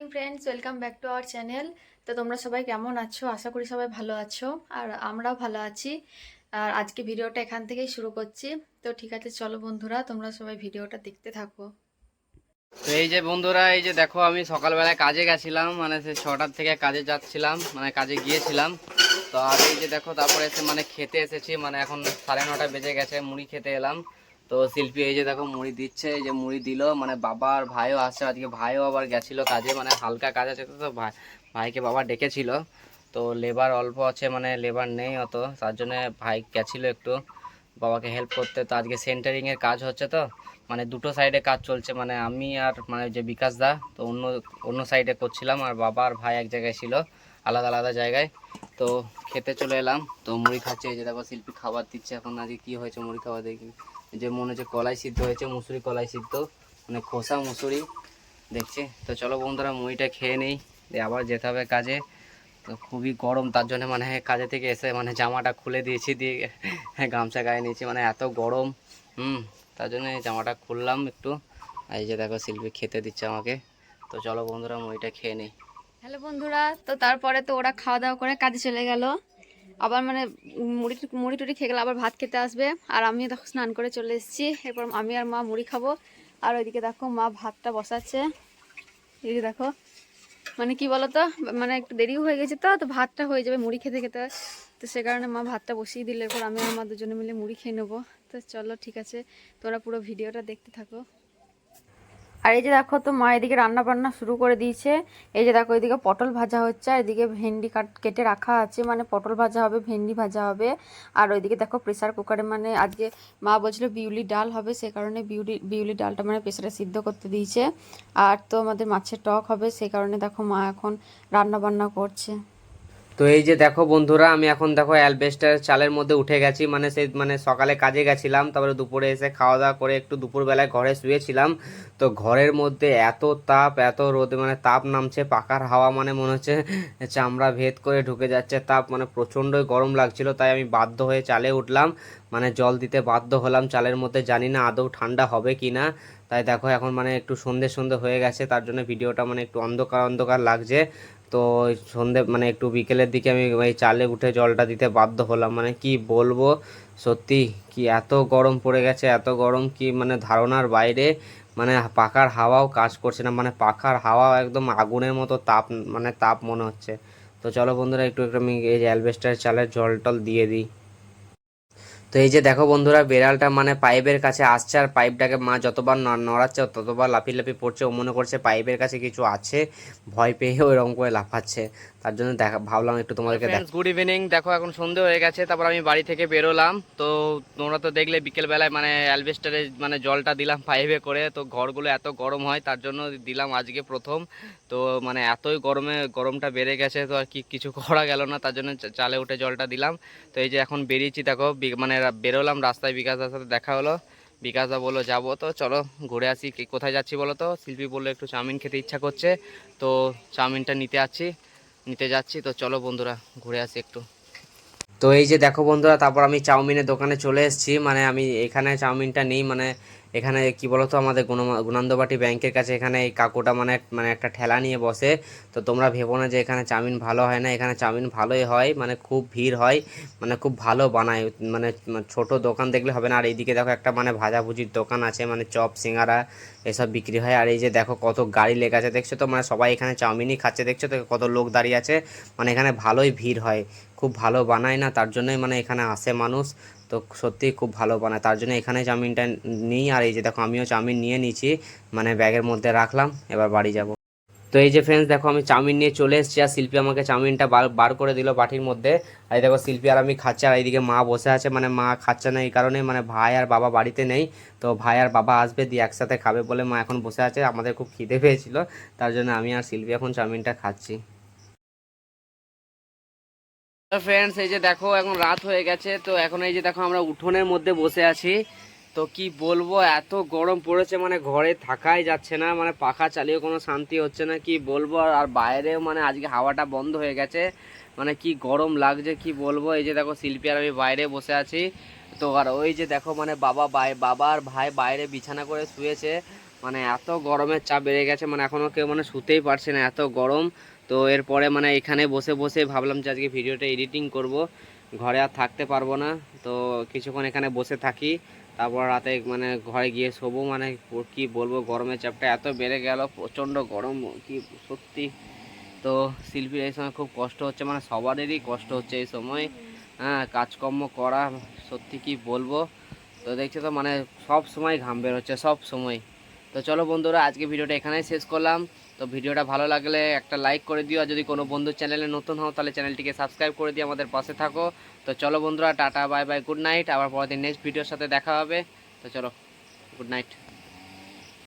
Friends welcome back to our channel তো তোমরা সবাই কেমন আছো? আশা করি সবাই ভালো আছো আর আমরাও ভালো আছি। আর আজকে ভিডিওটা এখান থেকেই শুরু করছি। তো ঠিক আছে, চলো বন্ধুরা, তোমরা সবাই ভিডিওটা দেখতে থাকো। তো এই যে বন্ধুরা, এই যে দেখো, আমি সকালবেলায় কাজে গেছিলাম মানে সে ছটার থেকে কাজে যাচ্ছিলাম মানে কাজে গিয়েছিলাম। তো আর এই যে দেখো, তারপরে এসে মানে খেতে এসেছি মানে এখন সাড়ে নটা বেজে গেছে, মুড়ি খেতে এলাম। তো শিল্পী এই যে দেখো মুড়ি দিচ্ছে, এই যে মুড়ি দিল মানে বাবা আর ভাইও আসছে, আজকে ভাইও আবার গেছিল কাজে মানে হালকা কাজ আছে তো ভাই, ভাইকে বাবা ডেকেছিল। তো লেবার অল্প আছে মানে লেবার নেই অত, তার জন্য ভাই গেছিল একটু, বাবাকে হেল্প করতে। তো আজকে সেন্টারিংয়ের কাজ হচ্ছে তো মানে দুটো সাইডে কাজ চলছে মানে আমি আর মানে যে বিকাশ দা, তো অন্য অন্য সাইডে করছিলাম, আর বাবা আর ভাই এক জায়গায় ছিল, আলাদা আলাদা জায়গায়। তো খেতে চলে এলাম, তো মুড়ি খাচ্ছে, এই যে দেখো শিল্পী খাবার দিচ্ছে, এখন আজকে কি হয়েছে মুড়ি খাবার দেখি। যে মনে হচ্ছে কলাই সিদ্ধ হয়েছে, মুসুরি কলাই সিদ্ধ মানে খোসা, মুসুরি, দেখছি? তো চলো বন্ধুরা, মুড়িটা খেয়ে নেই আবার যেতে হবে কাজে। তো খুবই গরম, তার জন্য মানে কাজে থেকে এসে মানে জামাটা খুলে দিয়েছি, দিয়ে গামছা গায়ে নিয়েছি মানে এত গরম, হুম, তার জন্য জামাটা খুললাম একটু। এই যে দেখো, শিল্পী খেতে দিচ্ছে আমাকে। তো চলো বন্ধুরা, মুড়িটা খেয়ে নিই। হ্যালো বন্ধুরা, তো তারপরে তো ওরা খাওয়া দাওয়া করে কাজে চলে গেল। আবার মানে মুড়ি মুড়ি টুড়ি খেয়ে গেলে আবার ভাত খেতে আসবে। আর আমিও দেখো স্নান করে চলে এসেছি। এরপর আমি আর মা মুড়ি খাব। আর ওইদিকে দেখো মা ভাতটা বসাচ্ছে। এদিকে দেখো। মানে কি বলতো? মানে একটু দেরিও হয়ে গেছে তো তো ভাতটা হয়ে যাবে মুড়ি খেতে খেতে। তো সে কারণে মা ভাতটা বসিয়ে দিলে। এরপর আমি আর মা দুজনে মিলে মুড়ি খেয়ে নেব। তো চলো ঠিক আছে তোমরা পুরো ভিডিওটা দেখতে থাকো। আর এই যে দেখো তো মা এদিকে রান্না বান্না শুরু করে দিয়েছে। এই যে দেখো এদিকে পটল ভাজা হচ্ছে, আর এদিকে ভেন্ডি কাট কেটে রাখা আছে। মানে পটল ভাজা হবে, ভেন্ডি ভাজা হবে। আর ওইদিকে দেখো প্রেসার কুকারে মানে আজকে মা বলছিল বিউলি ডাল হবে, সে কারণে বিউলি বিউলি ডালটা মানে প্রেসারে সিদ্ধ করতে দিয়েছে। আর তো আমাদের মাছের টক হবে সেই কারণে দেখো মা এখন রান্না বান্না করছে। তো এই যে দেখো বন্ধুরা, আমি এখন দেখো অ্যালবেস্টার চালের মধ্যে উঠে গেছি। মানে সেই মানে সকালে কাজে গেছিলাম, তারপরে দুপুরে এসে খাওয়া দাওয়া করে একটু দুপুরবেলায় ঘরে শুয়েছিলাম। তো ঘরের মধ্যে এত তাপ, এত রোদ মানে তাপ নামছে পাকার হাওয়া মানে মনে হচ্ছে চামড়া ভেদ করে ঢুকে যাচ্ছে, তাপ মানে প্রচণ্ডই গরম লাগছিল, তাই আমি বাধ্য হয়ে চালে উঠলাম। মানে জল দিতে বাধ্য হলাম চালের মধ্যে, জানি না আদৌ ঠান্ডা হবে কি না তাই দেখো এখন মানে একটু সন্ধে সন্ধে হয়ে গেছে, তার জন্য ভিডিওটা মানে একটু অন্ধকার অন্ধকার লাগছে। তো সন্ধে মানে একটু বিকেলের দিকে আমি ওই চালে উঠে জলটা দিতে বাধ্য হলাম। মানে কি বলব? সত্যি কি এত গরম পড়ে গেছে, এত গরম কি মানে ধারণার বাইরে? মানে পাখার হাওয়াও কাজ করছে না মানে পাখার হাওয়া একদম আগুনের মতো তাপ মানে তাপ মনে হচ্ছে। তো চলো বন্ধুরা, একটু একটু আমি এই অ্যালবেস্টার চালের জল টল দিয়ে দিই। তো এই যে দেখো বন্ধুরা বেড়ালটা মানে পাইপের কাছে আসছে আর পাইপটাকে মা যতবার নড়াচ্ছে ততবার লাফি লাফি পড়ছে। ও মনে করছে পাইপের কাছে কিছু আছে ভয় পেয়ে ওইরকম করে লাফাচ্ছে। তার জন্য দেখা ভাবলাম একটু তোমাদেরকে গুড ইভিনিং দেখো এখন সন্ধে হয়ে গেছে তারপর আমি বাড়ি থেকে বেরোলাম। তো তোমরা তো দেখলে বিকেলবেলায় মানে অ্যালবেস্টারে মানে জলটা দিলাম পাইপে করে। তো ঘরগুলো এত গরম হয় তার জন্য দিলাম আজকে প্রথম। তো মানে এতই গরমে গরমটা বেড়ে গেছে তো আর কি কিছু করা গেল না। তার জন্য চালে উঠে জলটা দিলাম। তো এই যে এখন বেরিয়েছি দেখো মানে বেরোলাম, রাস্তায় বিকাশদার সাথে দেখা হলো। বিকাশদা বলল, যাব তো, চলো ঘুরে আসি। কোথায় যাচ্ছি বলো তো? শিল্পী বলল, একটু চাউমিন খেতে ইচ্ছা করছে। তো চাউমিনটা নিতে আসছি, নিতে যাচ্ছি। তো চলো বন্ধুরা, ঘুরে আসি একটু। তো এই যে দেখো বন্ধুরা, তারপর আমি চাউমিনের দোকানে চলে এসেছি। মানে আমি এখানে চাউমিনটা নেই মানে এখানে কি বলতো, আমাদের গুণ- গুণান্দবাটি ব্যাংকের কাছে এখানে এই কাকুটা মানে মানে একটা ঠেলা নিয়ে বসে। তো তোমরা ভেবো না যে এখানে চাউমিন ভালো হয় না, এখানে চাউমিন ভালোই হয় মানে খুব ভিড় হয় মানে খুব ভালো বানায়। মানে ছোট দোকান দেখলে হবে না। আর এইদিকে দেখো একটা মানে ভাজাভুজির দোকান আছে মানে চপ, সিঙ্গারা এসব বিক্রি হয়। আর এই যে দেখো কত গাড়ি লেগে আছে, দেখছ তো? মানে সবাই এখানে চাউমিনই খাচ্ছে, দেখছ তো? কত লোক দাঁড়িয়ে আছে। মানে এখানে ভালোই ভিড় হয়। খুব ভালো বানায় না, তার জন্যই মানে এখানে আসে মানুষ। তো সত্যিই খুব ভালো বানায়, তার জন্য এখানে চাউমিনটা নিই। আর এই যে দেখো, আমিও চাউমিন নিয়ে নিয়েছি মানে ব্যাগের মধ্যে রাখলাম, এবার বাড়ি যাব। তো এই যে ফ্রেন্ডস দেখো, আমি চাউমিন নিয়ে চলে এসেছি, আর শিল্পী আমাকে চাউমিনটা বার বার করে দিল বাটির মধ্যে। আর দেখো, শিল্পী আর আমি খাচ্ছি, আর এইদিকে মা বসে আছে মানে মা খাচ্ছে না এই কারণে মানে ভাই আর বাবা বাড়িতে নেই। তো ভাই আর বাবা আসবে, দিয়ে একসাথে খাবে বলে মা এখন বসে আছে, আমাদের খুব খিদে পেয়েছিল, তার জন্য আমি আর শিল্পী এখন চাউমিনটা খাচ্ছি। ফ্রেন্ডস এই যে দেখো, এখন রাত হয়ে গেছে, তো এখন এই যে দেখো আমরা উঠোনের মধ্যে বসে আছি। তো কি বলব, এত গরম পড়েছে মানে ঘরে থাকাই যাচ্ছে না মানে পাখা চালিয়ে কোনো শান্তি হচ্ছে না, কি বলব? আর- বাইরেও মানে আজকে হাওয়াটা বন্ধ হয়ে গেছে মানে কি গরম লাগছে, কি বলব? এই যে দেখো, শিল্পী আর আমি বাইরে বসে আছি। তো আর ওই যে দেখো মানে বাবা বাই বাবা আর ভাই বাইরে বিছানা করে শুয়েছে মানে এত গরমের চাপ বেড়ে গেছে মানে এখনও কেউ মানে শুতেই পারছে না এত গরম। তো এরপরে মানে এখানে বসে বসে ভাবলাম যে আজকে ভিডিওটা এডিটিং করব, ঘরে আর থাকতে পারব না। তো কিছুক্ষণ এখানে বসে থাকি, তারপর রাতে মানে ঘরে গিয়ে শোবো মানে কি বলব, গরমের চাপটা এত বেড়ে গেল, প্রচণ্ড গরম, কি সত্যি। তো শিল্পীর এই সময় খুব কষ্ট হচ্ছে মানে সবারই কষ্ট হচ্ছে এই সময়। হ্যাঁ কাজকর্ম করা, সত্যি কি বলব। তো দেখছ তো মানে সব সময় ঘাম বের হচ্ছে, সব সময়। তো চলো বন্ধুরা, আজকে ভিডিওটা এখানেই শেষ করলাম। তো ভিডিওটা ভালো লাগলে একটা লাইক করে দিও, আর যদি কোনো বন্ধু চ্যানেলে নতুন হও, তাহলে চ্যানেলটিকে সাবস্ক্রাইব করে দিও আমাদের পাশে থাকো। তো চলো বন্ধুরা, tata bye bye good night আবার পরের দিন নেক্সট ভিডিওর সাথে দেখা হবে। তো চলো গুড নাইট